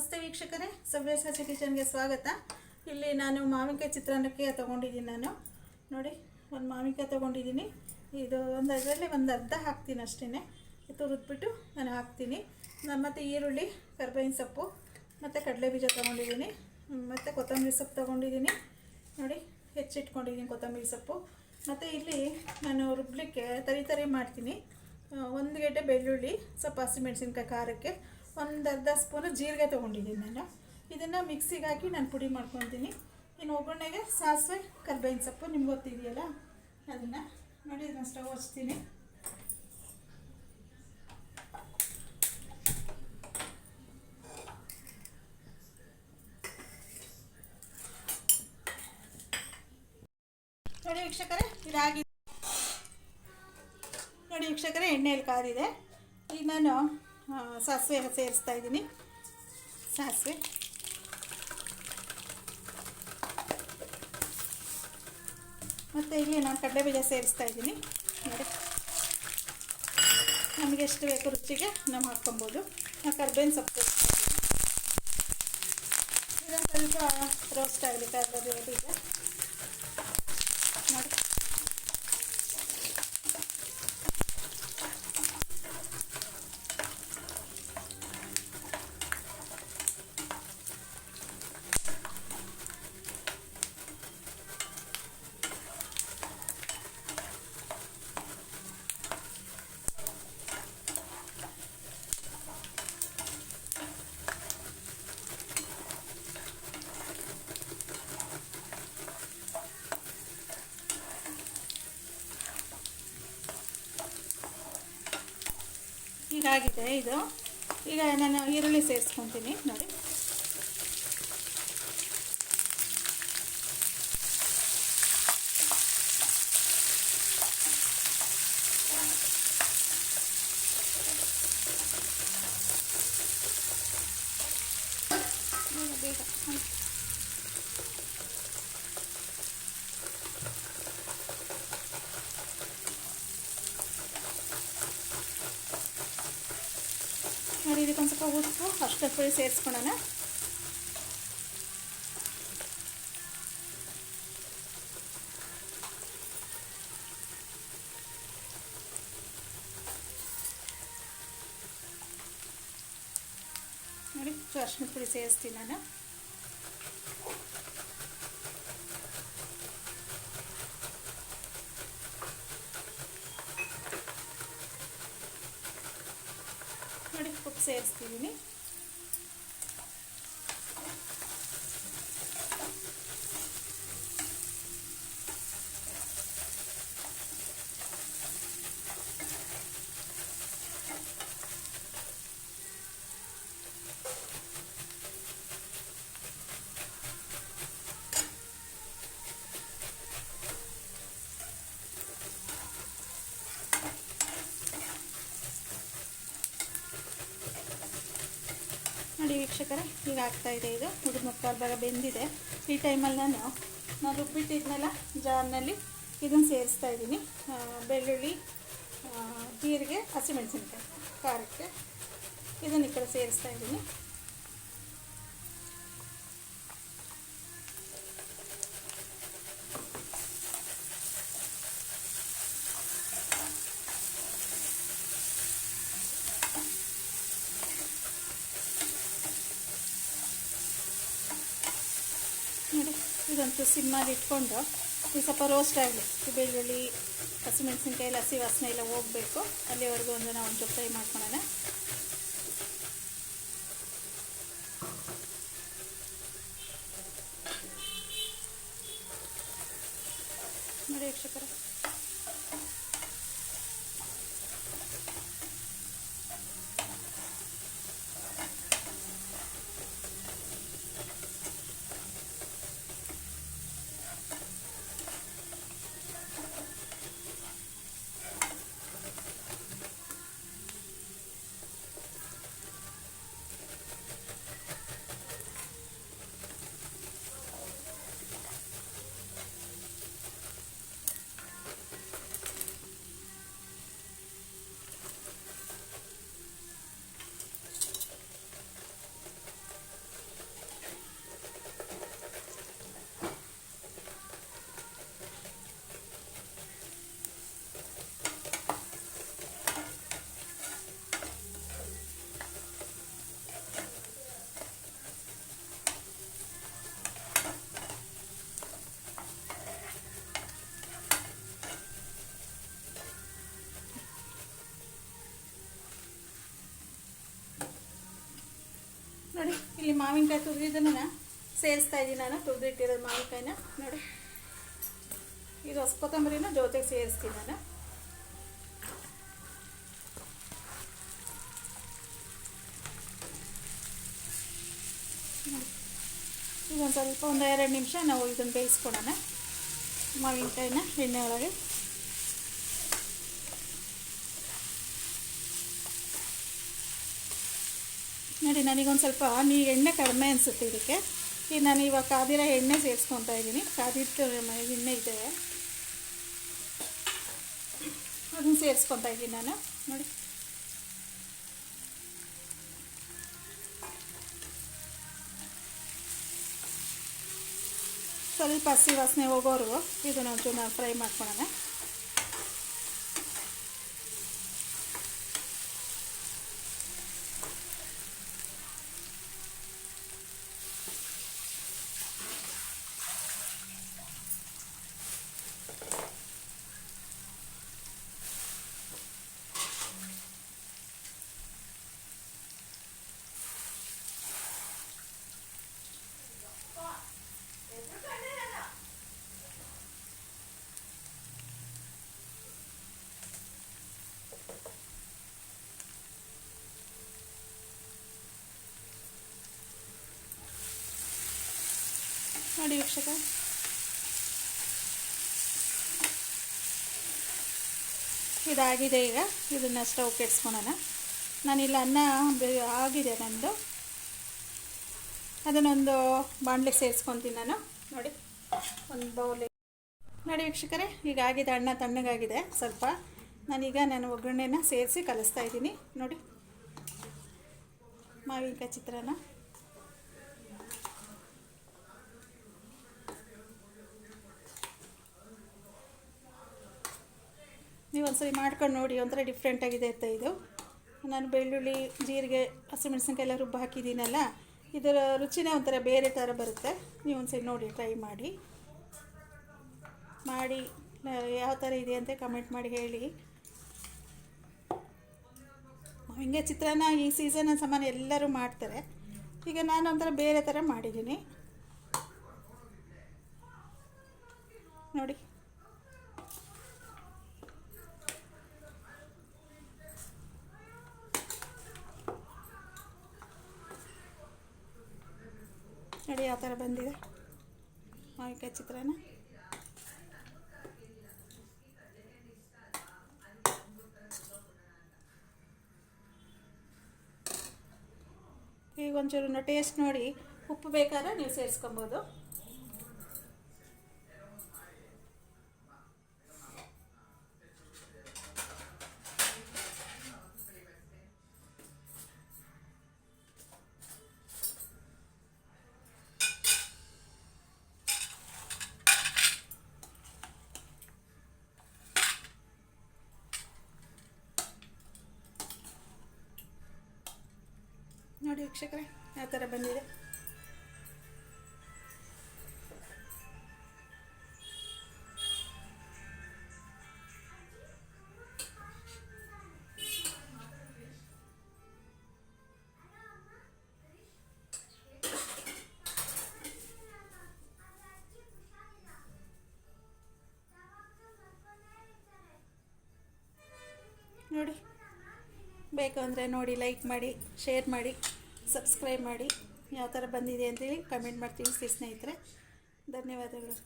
ನಮಸ್ತೆ ವೀಕ್ಷಕರೇ ಸವ್ಯಸಾಚಿ ಕಿಚನ್ಗೆ ಸ್ವಾಗತ. ಇಲ್ಲಿ ನಾನು ಮಾವಿನಕಾಯಿ ಚಿತ್ರಾನ್ನಕ್ಕೆ ತೊಗೊಂಡಿದ್ದೀನಿ ನಾನು. ನೋಡಿ, ಒಂದು ಮಾವಿನಕಾಯಿ ತೊಗೊಂಡಿದ್ದೀನಿ. ಇದು ಒಂದು ಅದರಲ್ಲಿ ಒಂದು ಅರ್ಧ ಹಾಕ್ತೀನಿ ಅಷ್ಟೇ ತುರಿದ್ಬಿಟ್ಟು ನಾನು ಹಾಕ್ತೀನಿ. ಮತ್ತು ಈರುಳ್ಳಿ, ಕರ್ಬೇವಿನ ಸೊಪ್ಪು, ಮತ್ತು ಕಡಲೆ ಬೀಜ ತೊಗೊಂಡಿದ್ದೀನಿ. ಮತ್ತು ಕೊತ್ತಂಬರಿ ಸೊಪ್ಪು ತೊಗೊಂಡಿದ್ದೀನಿ. ನೋಡಿ, ಹೆಚ್ಚಿಟ್ಕೊಂಡಿದ್ದೀನಿ ಕೊತ್ತಂಬರಿ ಸೊಪ್ಪು. ಮತ್ತು ಇಲ್ಲಿ ನಾನು ರುಬ್ಲಿಕ್ಕೆ ತರಿ ತರಿ ಮಾಡ್ತೀನಿ. ಒಂದು ಗೆಡ್ಡೆ ಬೆಳ್ಳುಳ್ಳಿ, ಸ್ವಲ್ಪ ಹಸಿಮೆಣಸಿನ್ಕಾಯಿ ಖಾರಕ್ಕೆ. ಒಂದು ಅರ್ಧ ಸ್ಪೂನು ಜೀರಿಗೆ ತೊಗೊಂಡಿದ್ದೀನಿ ನಾನು ಇದನ್ನು ಮಿಕ್ಸಿಗೆ ಹಾಕಿ ನಾನು ಪುಡಿ ಮಾಡ್ಕೊತೀನಿ. ಇನ್ನು ಒಗ್ಗರಣೆಗೆ ಸಾಸಿವೆ, ಕರ್ಬೇವಿನ ಸೊಪ್ಪು, ನಿಮ್ಗೆ ಗೊತ್ತಿದೆಯಲ್ಲ? ಅದನ್ನು ನೋಡಿ, ಇದನ್ನು ಸ್ಟವ್ ಹಚ್ತೀನಿ. ನೋಡಿ ವೀಕ್ಷಕರೇ, ಇದಾಗಿದೆ. ನೋಡಿ ವೀಕ್ಷಕರೇ, ಎಣ್ಣೆಯಲ್ಲಿ ಕಾದಿದೆ. ಈಗ ನಾನು ಸಾಸಿವೆ ಸೇರಿಸ್ತಾ ಇದ್ದೀನಿ. ಸಾಸಿವೆ. ಮತ್ತು ಇಲ್ಲಿ ನಾನು ಕಡಲೆ ಬೀಜ ಸೇರಿಸ್ತಾ ಇದ್ದೀನಿ. ನೋಡಿ. ನಮಗೆ ಎಷ್ಟು ಬೇಕು ರುಚಿಗೆ ನಾವು ಹಾಕ್ಕೊಬೋದು. ನಾವು ಕರ್ಬೇವಿನ ಸೊಪ್ಪು. ಇದೊಂದು ಸ್ವಲ್ಪ ರೋಸ್ಟ್ ಆಗಲಿ ಕರ್ಬೇವಿನ ಬೀಜ ನೋಡಿ ಹೀಗಾಗಿದೆ ಇದು. ಈಗ ನಾನು ಈರುಳ್ಳಿ ಸೇರಿಸ್ಕೊತೀನಿ ನೋಡಿ. ನೋಡಿ ಇದಕ್ಕೊಂದು ಸ್ವಲ್ಪ ಉಪ್ಪು ಅಷ್ಟು ಪುಡಿ ಸೇರಿಸ್ಕೊಳ್ಳೋಣ ನೋಡಿ ಅರ್ಶಿನ ಪುಡಿ ಸೇರಿಸ್ತೀನಿ ನಾನು ನೋಡಿ ಉಪ್ಪು ಸೇರಿಸ್ತಿದ್ದೀನಿ ನೋಡಿ ವೀಕ್ಷಕರೇ ಈಗ ಆಗ್ತಾ ಇದೆ ಇದು. ಹುಡುಗ ಮುಕ್ಕಾಲು ಭಾಗ ಬೆಂದಿದೆ. ಈ ಟೈಮಲ್ಲಿ ನಾನು ನಾನು ರುಬ್ಬಿಟ್ಟಿದ್ನೆಲ್ಲ ಜಾರ್ನಲ್ಲಿ ಇದನ್ನು ಸೇರಿಸ್ತಾ ಇದ್ದೀನಿ. ಬೆಳ್ಳುಳ್ಳಿ ಜೀರಿಗೆ, ಹಸಿಮೆಣಸಿನ್ಕಾಯಿ, ಖಾರಕ್ಕೆ ಇದನ್ನು ಈ ಕಡೆ ಸೇರಿಸ್ತಾ ಇದ್ದೀನಿ. ಇದಂತೂ ಸಿಮ್ಮಲ್ಲಿ ಇಟ್ಕೊಂಡು ಇದು ಸ್ವಲ್ಪ ರೋಸ್ಟ್ ಆಗಲಿ. ಬೆಳ್ಳುಳ್ಳಿ ಹಸಿಮೆಣಸಿನ್ಕಾಯಿ ಹಸಿ ವಾಸನೆ ಎಲ್ಲ ಹೋಗಬೇಕು. ಅಲ್ಲಿವರೆಗೂ ಒಂದು ನಾವು ಒಂದು ಫ್ರೈ ಮಾಡ್ಕೊಳ್ಳೋಣ ನೋಡಿ ವೀಕ್ಷಕರೇ ಇಲ್ಲಿ ಮಾವಿನಕಾಯಿ ತುರಿದಿದ್ದನ್ನು ಸೇರಿಸ್ತಾ ಇದ್ದೀನಿ ನಾನು, ತುರಿದಿಟ್ಟಿರೋದು ಮಾವಿನಕಾಯಿನ. ನೋಡಿ. ಇದು ಹೊಸ ಕೊತ್ತಂಬರಿನ ಜೊತೆಗೆ ಸೇರಿಸ್ತೀನಿ ನಾನು. ಒಂದು ಸ್ವಲ್ಪ ಒಂದು ಎರಡು ನಿಮಿಷ ನಾವು ಇದನ್ನು ಬೇಯಿಸ್ಕೊಡೋಣ, ಮಾವಿನಕಾಯಿನ ಎಣ್ಣೆ ಒಳಗೆ ನೋಡಿ, ನನಗೊಂದು ಸ್ವಲ್ಪ ನೀ ಎಣ್ಣೆ ಕಡಿಮೆ ಅನಿಸುತ್ತೆ ಇದಕ್ಕೆ. ಈಗ ನಾನು ಇವಾಗ ಕಾದಿರೋ ಎಣ್ಣೆ ಸೇರಿಸ್ಕೊತಾ ಇದ್ದೀನಿ ಕಾದಿಟ್ಟು ಎಣ್ಣೆ ಇದೆ. ಅದನ್ನು ಸೇರಿಸ್ಕೊತಾ ಇದ್ದೀನಿ ನಾನು. ನೋಡಿ. ಸ್ವಲ್ಪ ಹಸಿ ವಾಸನೆ ಹೋಗೋರು ಇದನ್ನು ಒಂಚೂರು ಫ್ರೈ ಮಾಡ್ಕೊಳ್ಳೋಣ ನೋಡಿ ವೀಕ್ಷಕ. ಇದಾಗಿದೆ ಈಗ. ಇದನ್ನು ಸ್ಟವ್ ಕೆಡ್ಸ್ಕೊಳೋಣ ನಾನಿಲ್ಲ ಅನ್ನ ಆಗಿದೆ ನಂದು. ಅದನ್ನೊಂದು ಬಾಣಲೆ ಸೇರಿಸ್ಕೊತೀನಿ ನಾನು. ನೋಡಿ, ಒಂದು ಬೌಲ್ ನೋಡಿ ವೀಕ್ಷಕರೇ, ಈಗ ಆಗಿದೆ ಅಣ್ಣ ತಣ್ಣಗಾಗಿದೆ ಸ್ವಲ್ಪ. ನಾನೀಗ ನಾನು ಒಗ್ಗರಣೆನ ಸೇರಿಸಿ ಕಲಿಸ್ತಾ ಇದ್ದೀನಿ. ನೋಡಿ, ಮಾವಿನಕಾಯಿ ಚಿತ್ರಾನ್ನ. ನೀವು ಒಂದ್ಸರಿ ಮಾಡ್ಕೊಂಡು ನೋಡಿ, ಒಂಥರ ಡಿಫ್ರೆಂಟಾಗಿದೆ ಅಂತ ಇದು. ನಾನು ಬೆಳ್ಳುಳ್ಳಿ, ಜೀರಿಗೆ, ಹಸಿಮೆಣಸಿನ್ಕಾಯಿ ಎಲ್ಲ ರುಬ್ಬ ಹಾಕಿದ್ದೀನಲ್ಲ, ಇದರ ರುಚಿನೇ ಒಂಥರ ಬೇರೆ ಥರ ಬರುತ್ತೆ. ನೀವು ಒಂದ್ಸರಿ ನೋಡಿ ಟ್ರೈ ಮಾಡಿ. ಮಾಡಿ ಯಾವ ಥರ ಇದೆ ಅಂತ ಕಮೆಂಟ್ ಮಾಡಿ ಹೇಳಿ. ಹಿಂಗೆ ಚಿತ್ರಾನ್ನ ಈ ಸೀಸನ್ ಸಮಾನ ಎಲ್ಲರೂ ಮಾಡ್ತಾರೆ. ಈಗ ನಾನು ಒಂಥರ ಬೇರೆ ಥರ ಮಾಡಿದ್ದೀನಿ. ನೋಡಿ. ನೋಡಿ ಯಾವ ಥರ ಬಂದಿದೆ? ಮಾಯಕ ಚಿತ್ರಾನ್ನ? ಈಗ ಒಂಚೂರು ಟೇಸ್ಟ್ ನೋಡಿ. ಉಪ್ಪು ಬೇಕಾದ್ರೆ ನೀವು ಸೇರಿಸ್ಕೊಬೋದು. ನೋಡಿ ವೀಕ್ಷಕರೇ ಯಾವ ಥರ ಬಂದಿದೆ. ನೋಡಿ ಬೇಕು ಅಂದರೆ ನೋಡಿ ಲೈಕ್ ಮಾಡಿ ಶೇರ್ ಮಾಡಿ. ಸಬ್ಸ್ಕ್ರೈಬ್ ಮಾಡಿ. ಯಾವ ಥರ ಬಂದಿದೆ ಅಂತೇಳಿ ಕಮೆಂಟ್ ಮಾಡ್ತೀನಿ ಸ್ನೇಹಿತರೆ. ಧನ್ಯವಾದಗಳು.